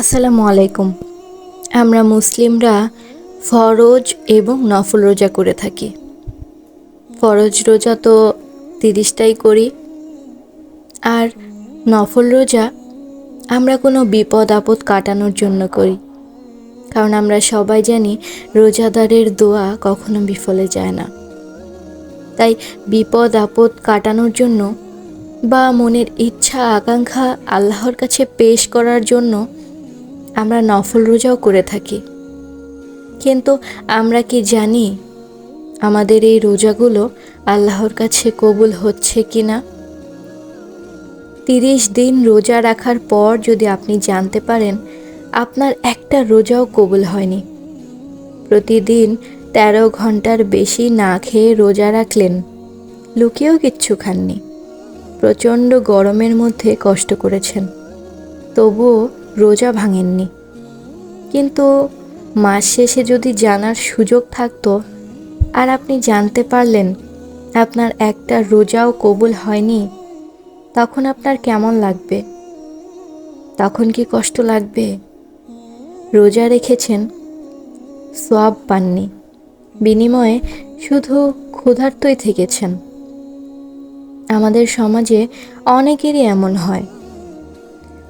আসসালামু আলাইকুম। আমরা মুসলিমরা ফরজ এবং নফল রোজা করে থাকি। ফরজ রোজা তো তিরিশটাই করি। আর নফল রোজা আমরা কোনো বিপদ আপদ কাটানোর জন্য করি। কারণ আমরা সবাই জানি রোজাদারের দোয়া কখনো বিফলে যায় না। তাই বিপদ আপদ কাটানোর জন্য বা মনের ইচ্ছা, আকাঙ্ক্ষা আল্লাহর কাছে পেশ করার জন্য আমরা নফল রোজাও করে থাকি। কিন্তু আমরা কি জানি আমাদের এই রোজাগুলো আল্লাহর কাছে কবুল হচ্ছে কি না তিরিশ দিন রোজা রাখার পর যদি আপনি জানতে পারেন, আপনার একটা রোজাও কবুল হয়নি। প্রতিদিন তেরো ঘণ্টার বেশি না খেয়ে রোজা রাখলেন, লুকিয়েও কিচ্ছু খাননি। প্রচণ্ড গরমের মধ্যে কষ্ট করেছেন। তবুও রোজা ভাঙেননি। কিন্তু মাস শেষে যদি জানার সুযোগ থাকতো, আর আপনি জানতে পারলেন আপনার একটা রোজাও কবুল হয়নি, তখন আপনার কেমন লাগবে? তখন কি কষ্ট লাগবে? রোজা রেখেছেন সব পাননি। বিনিময়ে শুধু ক্ষুধার্তই থেকেছেন। আমাদের সমাজে অনেকেরই এমন হয়।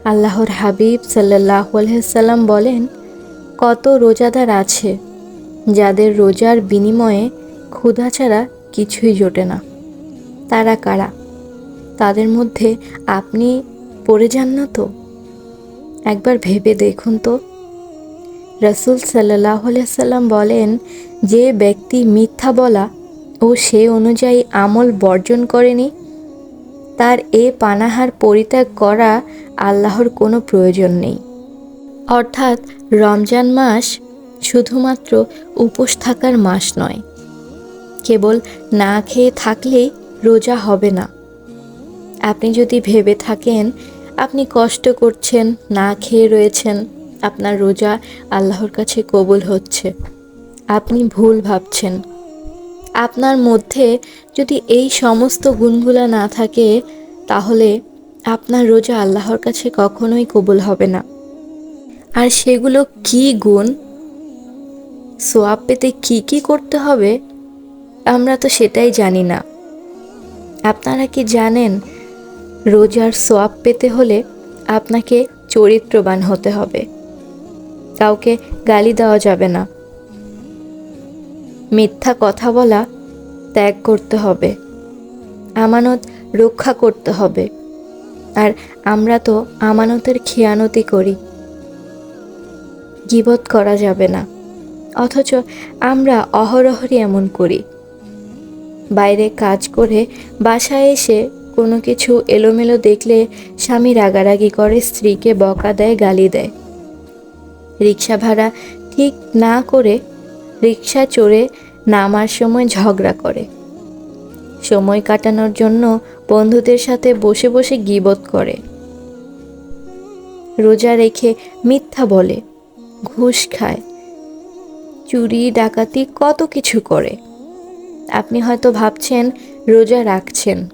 আল্লাহর হাবিব সাল্লাহ সাল্লাম বলেন, কত রোজাদার আছে যাদের রোজার বিনিময়ে ক্ষুধা ছাড়া কিছুই জোটে না। তারা কারা? তাদের মধ্যে আপনি পড়ে যান না তো? একবার ভেবে দেখুন তো। রসুল সাল্লাহ সাল্লাম বলেন, যে ব্যক্তি মিথ্যা বলা ও সে অনুযায়ী আমল বর্জন করেনি তার এ পানাহার পরিত্যাগ করা আল্লাহর কোনো প্রয়োজন নেই। অর্থাৎ রমজান মাস শুধুমাত্র উপোস থাকার মাস নয়। কেবল না খেয়ে থাকলেই রোজা হবে না। আপনি যদি ভেবে থাকেন, আপনি কষ্ট করছেন, না খেয়ে রয়েছেন, আপনার রোজা আল্লাহর কাছে কবুল হচ্ছে। আপনি ভুল ভাবছেন। আপনার মধ্যে যদি এই সমস্ত গুণগুলো না থাকে, তাহলে আপনার রোজা আল্লাহর কাছে কখনোই কবুল হবে না। আর সেগুলো কি গুণ? সোয়াব পেতে কী কী করতে হবে? আমরা তো সেটাই জানি না। আপনারা কি জানেন, রোজার সোয়াব পেতে হলে আপনাকে চরিত্রবান হতে হবে। কাউকে গালি দেওয়া যাবে না। মিথ্যা কথা বলা ত্যাগ করতে হবে। আমানত রক্ষা করতে হবে। আর আমরা তো আমানতের খেয়ানতি করি। গিবত করা যাবে না। অথচ আমরা অহরহরই এমন করি। বাইরে কাজ করে বাসায় এসে কোনো কিছু এলোমেলো দেখলে স্বামী রাগারাগি করে, স্ত্রীকে বকা দেয়, গালি দেয়। রিক্সা ভাড়া ঠিক না করে রিক্সা চড়ে নামার সময় ঝগড়া করে। সময় কাটানোর জন্য বন্ধুদের সাথে বসে বসে গিবত করে। রোজা রেখে মিথ্যা বলে, ঘুষ খায়, চুরি, ডাকাতি, কত কিছু করে। আপনি হয়তো ভাবছেন, রোজা রাখছেন।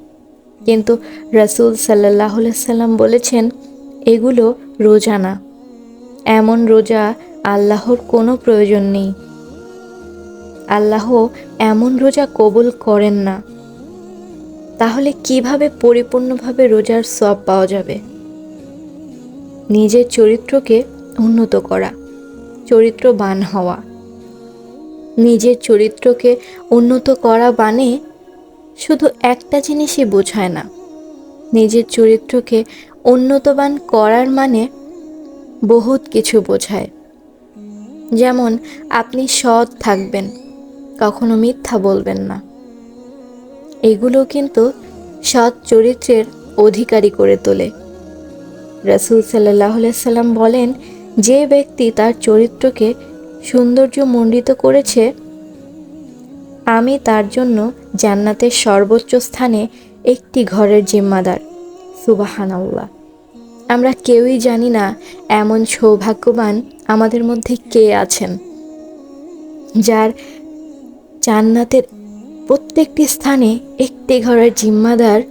কিন্তু রসুল সাল্লাহ সাল্লাম বলেছেন, এগুলো রোজা না। এমন রোজা আল্লাহর কোনো প্রয়োজন নেই। আল্লাহ এমন রোজা কবুল করেন না। তাহলে কীভাবে পরিপূর্ণভাবে রোজার সব পাওয়া যাবে? নিজের চরিত্রকে উন্নত করা, চরিত্রবান হওয়া। নিজের চরিত্রকে উন্নত করা মানে শুধু একটা জিনিসই বোঝায় না। নিজের চরিত্রকে উন্নতবান করার মানে বহুত কিছু বোঝায়। যেমন, আপনি সৎ থাকবেন। কখনো মিথ্যা বলবেন না। এগুলো কিন্তু সৎ চরিত্রের অধিকারী করে তোলে। রসুল সাল্লাহ সাল্লাম বলেন, যে ব্যক্তি তার চরিত্রকে সৌন্দর্য মণ্ডিত করেছে, আমি তার জন্য জান্নাতের সর্বোচ্চ স্থানে একটি ঘরের জিম্মাদার। সুবাহানাল্লাহ। আমরা কেউই জানি না এমন সৌভাগ্যবান আমাদের মধ্যে কে আছেন, যার জান্নাতের প্রত্যেকটি স্থানে একটি ঘরের জিম্মাদার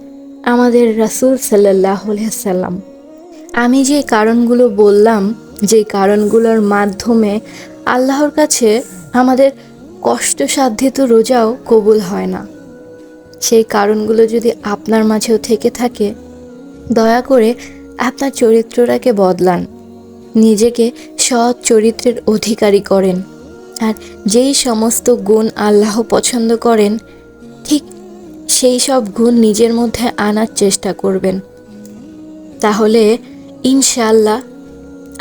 আমাদের রাসুল সাল্লাহ সাল্লাম। আমি যে কারণগুলো বললাম, যে কারণগুলোর মাধ্যমে আল্লাহর কাছে আমাদের কষ্টসাধ্য রোজাও কবুল হয় না। সেই কারণগুলো যদি আপনার মাঝেও থেকে থাকে, দয়া করে আপনার চরিত্রটাকে বদলান। নিজেকে সৎ চরিত্রের অধিকারী করেন। আর যেই সমস্ত গুণ আল্লাহ পছন্দ করেন, ঠিক সেই সব গুণ নিজের মধ্যে আনার চেষ্টা করবেন। তাহলে ইনশাল্লাহ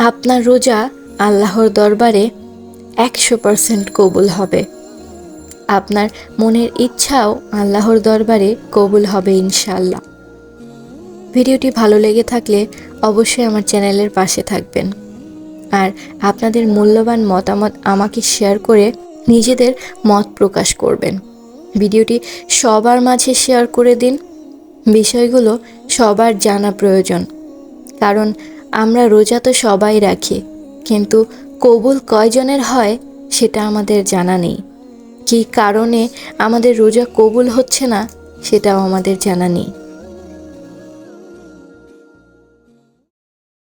আপনার রোজা আল্লাহর দরবারে একশো পারসেন্ট কবুল হবে। আপনার মনের ইচ্ছাও আল্লাহর দরবারে কবুল হবে ইনশাল্লাহ ভিডিওটি ভালো লেগে থাকলে অবশ্যই আমার চ্যানেলের পাশে থাকবেন। আর আপনাদের মূল্যবান মতামত আমাকে শেয়ার করে নিজেদের মত প্রকাশ করবেন। ভিডিওটি সবার মাঝে শেয়ার করে দিন। বিষয়গুলো সবার জানা প্রয়োজন। কারণ আমরা রোজা তো সবাই রাখি, কিন্তু কবুল কয়জনের হয় সেটা আমাদের জানা নেই। কী কারণে আমাদের রোজা কবুল হচ্ছে না, সেটাও আমাদের জানা নেই।